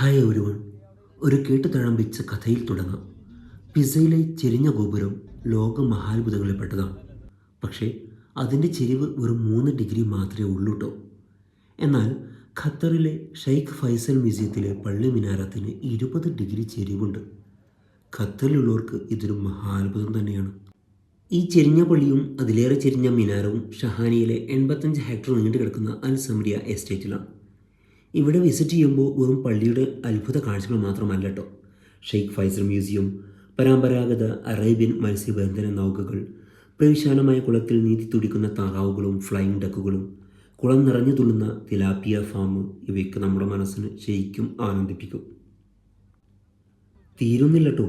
Hi ഒരുവൺ ഒരു കേട്ട് തഴമ്പിച്ച കഥയിൽ തുടങ്ങാം. പിസയിലെ ചെരിഞ്ഞ ഗോപുരം ലോക മഹാത്ഭുതങ്ങളിൽപ്പെട്ടതാണ്. പക്ഷേ അതിന്റെ ചെരിവ് വെറും മൂന്ന് ഡിഗ്രി മാത്രമേ ഉള്ളൂ കേട്ടോ എന്നാൽ ഖത്തറിലെ ഷെയ്ഖ് ഫൈസൽ മ്യൂസിയത്തിലെ പള്ളി മിനാരത്തിന് ഇരുപത് ഡിഗ്രി ചെരിവുണ്ട്. ഖത്തറിലുള്ളവർക്ക് ഇതൊരു മഹാത്ഭുതം തന്നെയാണ്. ഈ ചെരിഞ്ഞ പള്ളിയും അതിലേറെ ചെരിഞ്ഞ മിനാരവും ഷഹാനിയിലെ എൺപത്തഞ്ച് ഹെക്ടർ നീണ്ടു കിടക്കുന്ന അൽ സമരിയ എസ്റ്റേറ്റിലാണ്. ഇവിടെ വിസിറ്റ് ചെയ്യുമ്പോൾ വെറും പള്ളിയുടെ അത്ഭുത കാഴ്ചകൾ മാത്രമല്ല കേട്ടോ ഷെയ്ഖ് ഫൈസൽ മ്യൂസിയം പരമ്പരാഗത അറേബ്യൻ മത്സ്യബന്ധന നൗകകൾ പ്രവിശാലമായ കുളത്തിൽ നീതി തുടിക്കുന്ന താറാവുകളും ഫ്ലൈയിങ് ഡക്കുകളും കുളം നിറഞ്ഞു തുള്ളുന്ന തിലാപ്പിയ ഫാം ഇവയൊക്കെ നമ്മുടെ മനസ്സിന് ശരിക്കും ആനന്ദിപ്പിക്കും. തീരുന്നില്ല കേട്ടോ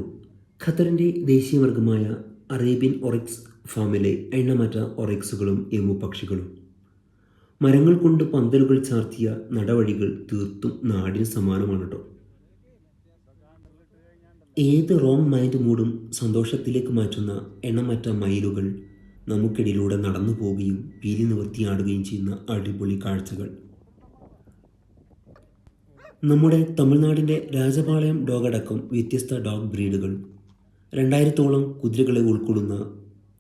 ഖത്തറിന്റെ ദേശീയ വർഗമായ അറേബ്യൻ ഒറിക്സ് ഫാമിലെ എണ്ണമറ്റ ഒറിക്സുകളും എമു പക്ഷികളും മരങ്ങൾ കൊണ്ട് പന്തലുകൾ ചാർത്തിയ നടവഴികൾ തീർത്തും നാടിന് സമാനമാണ് കേട്ടോ ഏത് റോങ് മൈൻഡ് മൂടും സന്തോഷത്തിലേക്ക് മാറ്റുന്ന എണ്ണമറ്റ മയിലുകൾ നമുക്കിടയിലൂടെ നടന്നു പോവുകയും പീലി നിവർത്തിയാടുകയും ചെയ്യുന്ന അടിപൊളി കാഴ്ചകൾ. നമ്മുടെ തമിഴ്നാടിന്റെ രാജപാളയം ഡോഗടക്കം വ്യത്യസ്ത ഡോഗ് ബ്രീഡുകൾ. രണ്ടായിരത്തോളം കുതിരകളെ ഉൾക്കൊള്ളുന്ന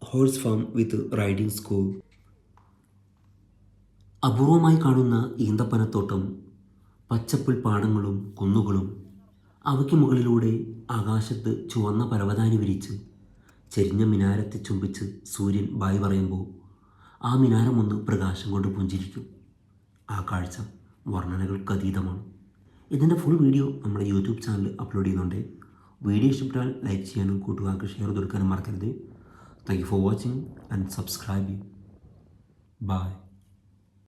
horse farm with riding school. അപൂർവമായി കാണുന്ന ഈന്തപ്പനത്തോട്ടം പച്ചപ്പുൽ പാടങ്ങളും കുന്നുകളും അവയ്ക്ക് മുകളിലൂടെ ആകാശത്ത് ചുവന്ന പരവതാനി വിരിച്ച് ചെരിഞ്ഞ മിനാരത്തെ ചുംബിച്ച് സൂര്യൻ ബായ് പറയുമ്പോൾ ആ മിനാരം ഒന്ന് പ്രകാശം കൊണ്ട് പുഞ്ചിരിക്കും. ആ കാഴ്ച വർണനകൾക്ക് അതീതമാണ്. ഇതിന്റെ ഫുൾ വീഡിയോ നമ്മുടെ യൂട്യൂബ് ചാനൽ അപ്ലോഡ് ചെയ്യുന്നുണ്ട്. വീഡിയോ ഇഷ്ടപ്പെട്ടാൽ ലൈക്ക് ചെയ്യാനും കൂട്ടുകാർക്ക് ഷെയർ കൊടുക്കാനും മറക്കരുത്. Thank you for watching and subscribe bye